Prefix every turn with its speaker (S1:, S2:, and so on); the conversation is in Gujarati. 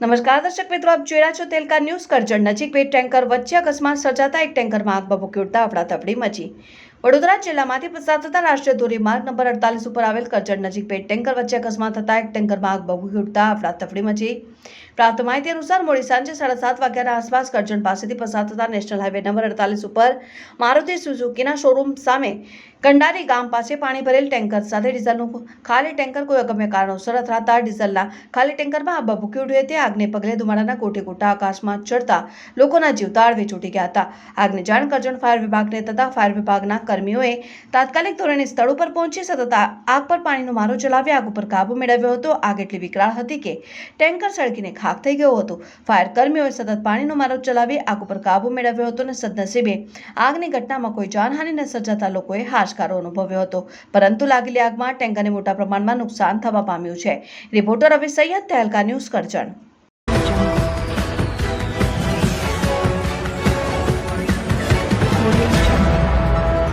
S1: નમસ્કાર દર્શક મિત્રો, આપ જોઈ રહ્યા છો તેલકા ન્યૂઝ. કરજણ નજીક બે ટેન્કર વચ્ચે અકસ્માત સર્જાતા એક ટેન્કરમાં આગ ભભૂકી ઉડતા અફડાતફડી મચી. વડોદરા જિલ્લામાંથી પસાર થતા રાષ્ટ્રીય ધોરીમાર્ગ નંબર અડતાલીસ ઉપર આવેલ કરજણ નજીક બે ટેન્કર વચ્ચે અકસ્માત થતા એક ટેન્કરમાં આગ ભભૂકી ઉઠતા અફડાતફડી મચી. પ્રાપ્ત માહિતી અનુસાર મોડી સાંજે સાડા સાત વાગ્યાના આસપાસ કરજણ પાસેથી પસાર થતા નેશનલ હાઈવે નંબર અડતાલીસ ઉપર મારુતિ સુઝુકીના શોરૂમ સામે કંડારી ગામ પાસે પાણી ભરેલ ટેન્કર સાથે ડીઝલનું ખાલી ટેન્કર કોઈ અગમ્ય કારણોસર અથડાતા ડીઝલના ખાલી ટેન્કરમાં આગ ભભૂકી ઉઠી હતી. આગને પગલે ધુમાડાના કોટે કોટા આકાશમાં ચડતા લોકોના જીવ તાળવે છૂટી ગયા હતા. આગની જાણ કરજણ ફાયર વિભાગને થતા ફાયર વિભાગના કર્મીઓએ તાત્કાલિક ધોરણે સ્થળ ઉપર પહોંચી સતત આગ પર પાણીનો મારો ચલાવી આગ ઉપર કાબુ મેળવ્યો હતો. આગ એટલી વિકરાળ હતી કે ટેન્કર સળગીને ખાખ થઈ ગયો હતો. ફાયર કર્મીઓએ સતત પાણીનો મારો ચલાવી આગ ઉપર કાબુ મેળવ્યો હતો અને સદનસીબે આગની ઘટનામાં કોઈ જાનહાનિ ન સર્જાતા લોકોએ હાશકારો અનુભવ્યો હતો. પરંતુ લાગેલી આગમાં ટેન્કરને મોટા પ્રમાણમાં નુકસાન થવા પામ્યું છે. Reporter Ravi Saiyed Tehelka news Karjan.